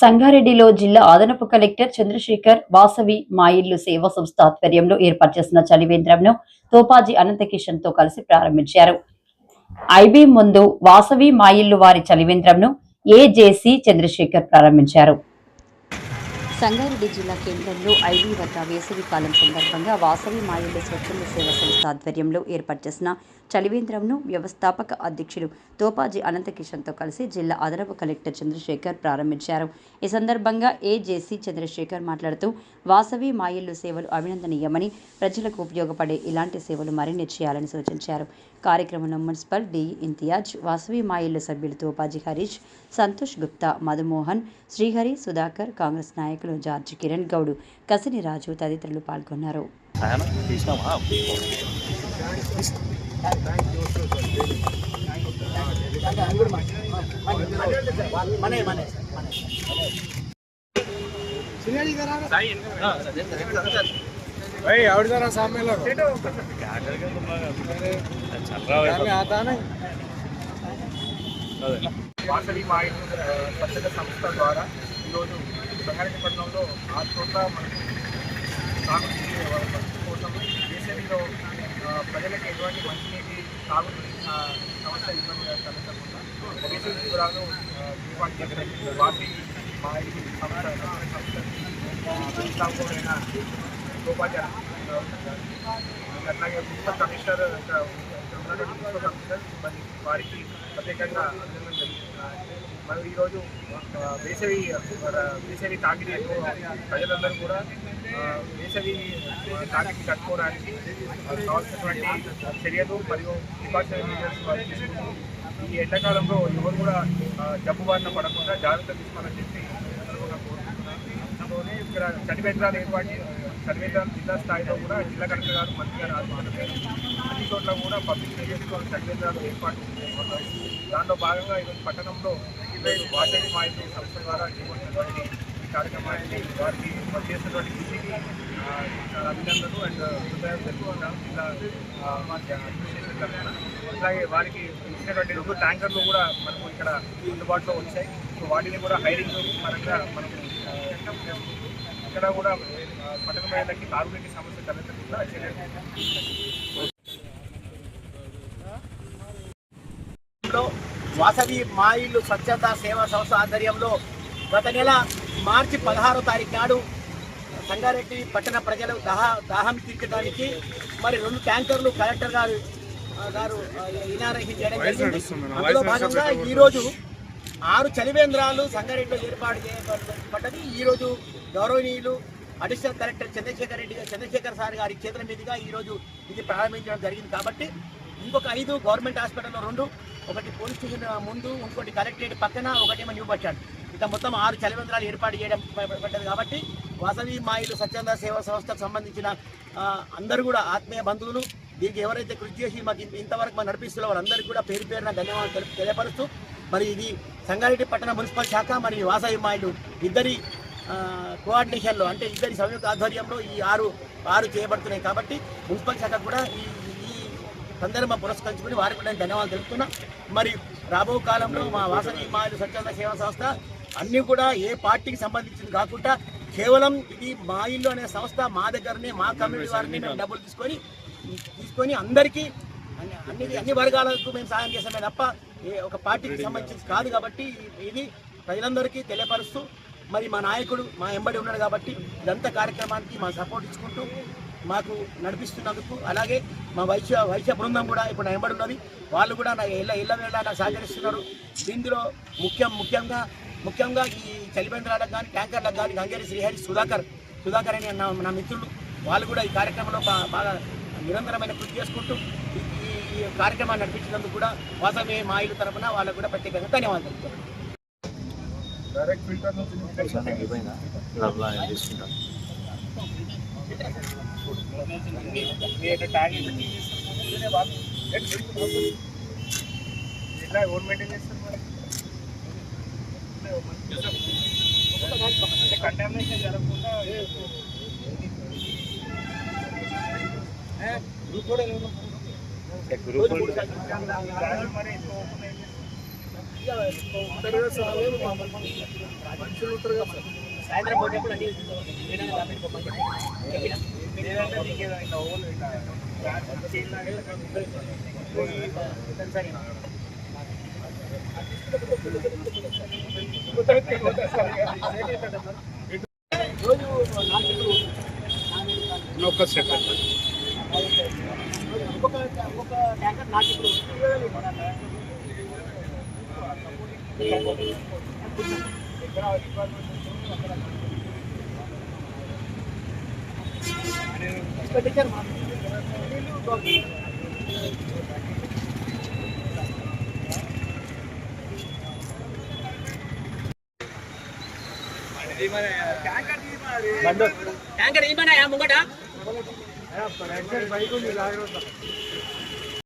సంగారెడ్డిలో జిల్లా అదనపు కలెక్టర్ చంద్రశేఖర్ వాసవి మాయిల్లు సేవా సంస్థ ఆధ్వర్యంలో ఏర్పాటు చేసిన చలివేంద్రంను తోపాజీ అనంతకిషన్తో కలిసి ప్రారంభించారు. ఐబీ ముందు వాసవి మాయిల్లు వారి చలివేంద్రంను ఏజేసీ చంద్రశేఖర్ ప్రారంభించారు. సంగారెడ్డి జిల్లా కేంద్రంలో ఐవీ వద్ద వేసవి కాలం సందర్భంగా వాసవి మాయిల్లు స్వచ్ఛంద సేవా సంస్థ ఆధ్వర్యంలో ఏర్పాటు చేసిన చలివేంద్రంను వ్యవస్థాపక అధ్యక్షుడు తోపాజీ అనంతకిషన్తో కలిసి జిల్లా అదనపు కలెక్టర్ చంద్రశేఖర్ ప్రారంభించారు. ఈ సందర్భంగా ఏజేసీ చంద్రశేఖర్ మాట్లాడుతూ వాసవి మాయిల్లు సేవలు అభినందనీయమని ప్రజలకు ఉపయోగపడే ఇలాంటి సేవలు మరిన్ని చేయాలని సూచించారు. కార్యక్రమంలో మున్సిపల్ డి ఇంతియాజ్ వాసవి మాయిల్లు సభ్యులు తోపాజీ హరీష్ సంతోష్ గుప్తా మధుమోహన్ శ్రీహరి సుధాకర్ కాంగ్రెస్ నాయకులు జార్జి కిరణ్ గౌడ్ కసిని రాజు తదితరులు పాల్గొన్నారు. ఆయన తీసినామా भाई और जरा सामने लो चल रहा सामने है आता नहीं వాసవి మాయిల్ స్వచ్ఛత సంస్థ ద్వారా ఈరోజు సంగారెడ్డి పట్టణంలో ఆరు చోట్ల మనకు తాగునీటి కోసం వేసవిలో ఆ, ప్రజలకు ఎటువంటి మంచినీటి తాగు ఆ, సమస్య ఇబ్బంది కలగకుండా వేసవి శిబిరాలు ఆ, ఏర్పాటు చేసిన వాసవి మాయిల్ సంస్థ సంస్థాపకులైన ఉపాధ్యాయ అట్లాగే మున్సిపల్ కమిషనర్ ఇక్కడ ఉన్నటువంటి మున్సిపల్ కమిషనర్ మరి వారికి ప్రత్యేకంగా అభినందన జరిగింది మరియు ఈరోజు వేసవి వేసవి తాకిడి ప్రజలందరూ కూడా వేసవి తాకిడి కట్టుకోవడానికి కావాల్సినటువంటి చర్యలు మరియు ప్రికాషనరీ మెజర్స్ తీసుకుంటూ ఈ ఎండాకాలంలో ఎవరు కూడా జబ్బు బారిన పడకుండా జాగ్రత్త తీసుకోవాలని చెప్పి కోరుకుంటున్నాను అందులోనే ఇక్కడ చలివేంద్రాలు ఏర్పాటు చలివేంద్రాలు జిల్లా స్థాయిలో కూడా జిల్లా కలెక్టర్ గారు మంత్రి గారు ఆధ్వర్యంలో అన్ని చోట్ల కూడా పబ్లిక్ ఏరియాస్లో చలివేంద్రాలు ఏర్పాటు దాంట్లో భాగంగా ఈరోజు పట్టణంలో ఇరవై వాటర్ మాయిల్ సంస్థ ద్వారా చేపట్టినటువంటి ఈ కార్యక్రమాన్ని వారికి వారు కృషికి అభినందనలు అండ్ హృదయాలు తెలుపుకున్నాం జిల్లా అలాగే అడ్మినిస్ట్రేషన్ తరఫున వారికి ఇచ్చినటువంటి రెండు ట్యాంకర్లు కూడా మనకు ఇక్కడ అందుబాటులో వచ్చాయి. సో వాటిని కూడా హైరింగ్ పరంగా మనకు ఆ, ఇక్కడ కూడా పట్టణ మహిళలకి తాగునీటి సమస్య తలెత్తకుండా చర్యలు లో వాసవి మా ఇల్లు స్వచ్ఛత సేవా సంస్థ ఆధ్వర్యంలో గత నెల మార్చి పదహారో తారీఖు నాడు సంగారెడ్డి పట్టణ ప్రజలు దాహ దాహం తీర్చడానికి మరి రెండు ట్యాంకర్లు కలెక్టర్ గారు గారు ఇనారేషన్ చేయడం జరిగింది. అందులో భాగంగా ఈరోజు ఆరు చలివేంద్రాలు సంగారెడ్డిలో ఏర్పాటు చేయబడ్డది. ఈరోజు గౌరవనీయులు additional collector Chandrashekar Reddy Chandrashekar sir గారి చేతుల మీదుగా ఈరోజు ఇది ప్రారంభించడం జరిగింది. కాబట్టి ఇంకొక ఐదు గవర్నమెంట్ హాస్పిటల్లో రెండు ఒకటి పోలీస్ స్టేషన్ ముందు ఇంకోటి కలెక్టరేట్ పక్కన ఒకటేమో న్యూ బస్ స్టాండ్. మొత్తం ఆరు చలివేంద్రాలు ఏర్పాటు చేయడం పడ్డది కాబట్టి వాసవి మాయిలు స్వచ్ఛంద సేవా సంస్థకు సంబంధించిన అందరూ కూడా ఆత్మీయ బంధువులు దీనికి ఎవరైతే కృషి చేసి మాకు ఇంతవరకు మనం నడిపిస్తున్న వాళ్ళందరికీ కూడా పేరు పేరున ధన్యవాదాలు తెలియపరుస్తూ మరి ఇది సంగారెడ్డి పట్టణ మున్సిపల్ శాఖ మరియు వాసవి మాయిలు ఇద్దరి కోఆర్డినేషన్లో అంటే ఇద్దరి సంయుక్త ఆధ్వర్యంలో ఈ ఆరు ఆరు చేయబడుతున్నాయి కాబట్టి మున్సిపల్ శాఖ కూడా ఈ ఈ సందర్భం పురస్కరించుకుని వారికి కూడా నేను ధన్యవాదాలు తెలుపుతున్నా. మరి రాబో కాలంలో మా వాసవి మాయలు స్వచ్ఛంద సేవా సంస్థ అన్నీ కూడా ఏ పార్టీకి సంబంధించింది కాకుండా కేవలం ఇది మా ఇల్లు అనే సంస్థ మా దగ్గరనే మా కమ్యూనిటీ వారిని మేము డబ్బులు తీసుకొని తీసుకొని అందరికీ అన్ని అన్ని అన్ని వర్గాలకు మేము సాయం చేసామే తప్ప ఏ ఒక పార్టీకి సంబంధించి కాదు కాబట్టి ఇది ప్రజలందరికీ తెలియపరుస్తూ మరి మా నాయకుడు మా ఎంబడి ఉన్నాడు కాబట్టి ఇదంతా కార్యక్రమానికి మా సపోర్ట్ ఇచ్చుకుంటూ మాకు నడిపిస్తున్నందుకు అలాగే మా వైశ్య వైశ్య బృందం కూడా ఇప్పుడు నా ఎంబడి ఉన్నది. వాళ్ళు కూడా నా ఇళ్ళ ఇళ్ళ వేళ నాకు సహకరిస్తున్నారు. దీనిలో ముఖ్యం ముఖ్యంగా ముఖ్యంగా ఈ చలివేంద్రాలకు కానీ ట్యాంకర్లకు కానీ గంగేరి శ్రీహరి సుధాకర్ సుధాకర్ అని నా మిత్రులు వాళ్ళు కూడా ఈ కార్యక్రమంలో బాగా నిరంతరమైన కృషి చేసుకుంటూ ఈ కార్యక్రమాన్ని నడిపించినందుకు కూడా వాసవి మాయిల తరఫున వాళ్ళకు కూడా ప్రత్యేకంగా ధన్యవాదాలు. కంటామినేషన్ జరగకుండా గ్రూప్ కూడా మనుషులు ఉంటారు కదా సాయంత్రం అన్ని ఒక్క సెకండ్ ఒక్కొక్క ఒక్కొక్క ట్యాంకర్ నాకు ఇప్పుడు ఎక్స్పెండిచర్ ట్యాంకర్ ఏమన్నా ముంగట मैं आप कनेक्टर भाई को नहीं ला रहा था।